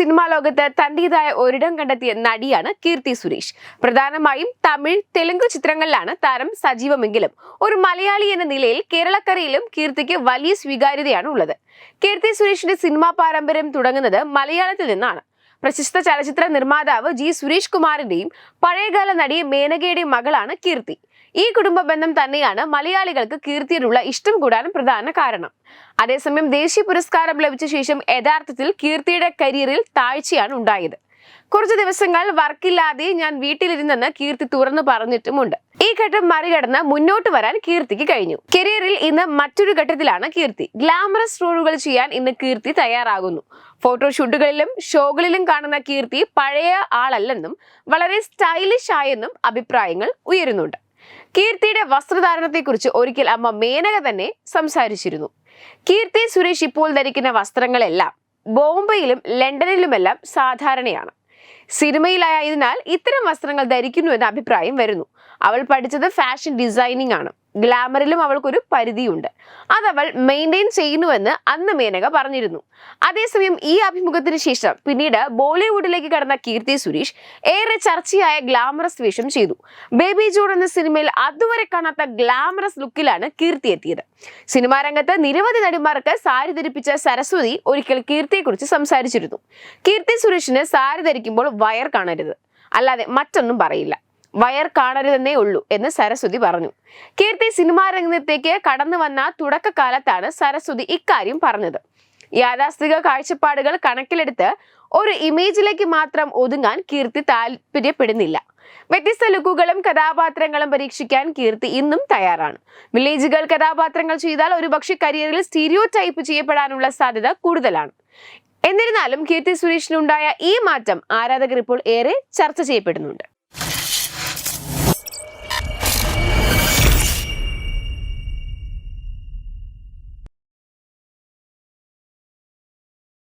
Cinema ലോകത്ത് തന്റേതായ ഒരിടം കണ്ടെത്തിയ നടിയാണ് കീർത്തി സുരേഷ്. പ്രധാനമായും തമിഴ് തെലുങ്ക് ചിത്രങ്ങളിലാണ് താരം സജീവമെങ്കിലും ഒരു മലയാളി എന്ന നിലയിൽ കേരളക്കരയിലും കീർത്തിക്ക് വലിയ സ്വീകാര്യതയാണ് ഉള്ളത്. കീർത്തി സുരേഷിന്റെ സിനിമാ പാരമ്പര്യം തുടങ്ങുന്നത് മലയാളത്തിൽ നിന്നാണ്. പ്രശസ്ത ചലച്ചിത്ര നിർമ്മാതാവ് ജി സുരേഷ് കുമാറിന്റെയും പഴയകാല നടി മേനകയുടെയും മകളാണ് കീർത്തി. ഈ കുടുംബ ബന്ധം തന്നെയാണ് മലയാളികൾക്ക് കീർത്തിയോടുള്ള ഇഷ്ടം കൂടാനും പ്രധാന കാരണം. അതേസമയം ദേശീയ പുരസ്കാരം ലഭിച്ച ശേഷം യഥാർത്ഥത്തിൽ കീർത്തിയുടെ കരിയറിൽ താഴ്ചയാണ് ഉണ്ടായത്. കുറച്ച് ദിവസങ്ങൾ വർക്കില്ലാതെ ഞാൻ വീട്ടിലിരുന്നെന്ന് കീർത്തി തുറന്നു പറഞ്ഞിട്ടുമുണ്ട്. ഈ ഘട്ടം മറികടന്ന് മുന്നോട്ട് വരാൻ കീർത്തിക്ക് കഴിഞ്ഞു. കരിയറിൽ ഇന്ന് മറ്റൊരു ഘട്ടത്തിലാണ് കീർത്തി. ഗ്ലാമറസ് റോളുകൾ ചെയ്യാൻ ഇന്ന് കീർത്തി തയ്യാറാകുന്നു. ഫോട്ടോഷൂട്ടുകളിലും ഷോകളിലും കാണുന്ന കീർത്തി പഴയ ആളല്ലെന്നും വളരെ സ്റ്റൈലിഷ് ആയെന്നും അഭിപ്രായങ്ങൾ ഉയരുന്നുണ്ട്. കീർത്തിയുടെ വസ്ത്രധാരണത്തെക്കുറിച്ച് ഒരിക്കൽ അമ്മ മേനക തന്നെ സംസാരിച്ചിരുന്നു. കീർത്തി സുരേഷ് ഇപ്പോൾ ധരിക്കുന്ന വസ്ത്രങ്ങളെല്ലാം ബോംബെയിലും ലണ്ടനിലുമെല്ലാം സാധാരണയാണ്. സിനിമയിലായതിനാൽ ഇത്തരം വസ്ത്രങ്ങൾ ധരിക്കുന്നു എന്ന അഭിപ്രായം വരുന്നു. അവൾ പഠിച്ചത് ഫാഷൻ ഡിസൈനിങ് ആണ് ഗ്ലാമറിലും അവൾക്കൊരു പരിധിയുണ്ട്. അതവൾ മെയിന്റെയിൻ ചെയ്യുന്നുവെന്ന് അന്ന് മേനക പറഞ്ഞിരുന്നു. അതേസമയം ഈ അഭിമുഖത്തിന് ശേഷം പിന്നീട് ബോളിവുഡിലേക്ക് കടന്ന കീർത്തി സുരേഷ് ഏറെ ചർച്ചയായ ഗ്ലാമറസ് വേഷം ചെയ്തു. ബേബി ജോൺ എന്ന സിനിമയിൽ അതുവരെ കാണാത്ത ഗ്ലാമറസ് ലുക്കിലാണ് കീർത്തി എത്തിയത്. സിനിമാ രംഗത്ത് നിരവധി നടിമാർക്ക് സാരി ധരിപ്പിച്ച സരസ്വതി ഒരിക്കൽ കീർത്തിയെക്കുറിച്ച് സംസാരിച്ചിരുന്നു. കീർത്തി സുരേഷിന് സാരി ധരിക്കുമ്പോൾ വയർ കാണരുത്. അല്ലാതെ മറ്റൊന്നും പറയില്ല. വയർ കാണരുതെന്നേ ഉള്ളൂ എന്ന് സരസ്വതി പറഞ്ഞു. കീർത്തി സിനിമാ രംഗത്തേക്ക് കടന്നു വന്ന തുടക്കകാലത്താണ് സരസ്വതി ഇക്കാര്യം പറഞ്ഞത്. യാഥാസ്ഥിക കാഴ്ചപ്പാടുകൾ കണക്കിലെടുത്ത് ഒരു ഇമേജിലേക്ക് മാത്രം ഒതുങ്ങാൻ കീർത്തി താല്പര്യപ്പെടുന്നില്ല. വ്യത്യസ്ത ലുക്കുകളും കഥാപാത്രങ്ങളും പരീക്ഷിക്കാൻ കീർത്തി ഇന്നും തയ്യാറാണ്. വില്ലേജുകൾ കഥാപാത്രങ്ങൾ ചെയ്താൽ ഒരുപക്ഷെ കരിയറിൽ സ്റ്റീരിയോ ടൈപ്പ് ചെയ്യപ്പെടാനുള്ള സാധ്യത കൂടുതലാണ്. എന്നിരുന്നാലും കീർത്തി സുരേഷിനുണ്ടായ ഈ മാറ്റം ആരാധകർ ഇപ്പോൾ ഏറെ ചർച്ച ചെയ്യപ്പെടുന്നുണ്ട്.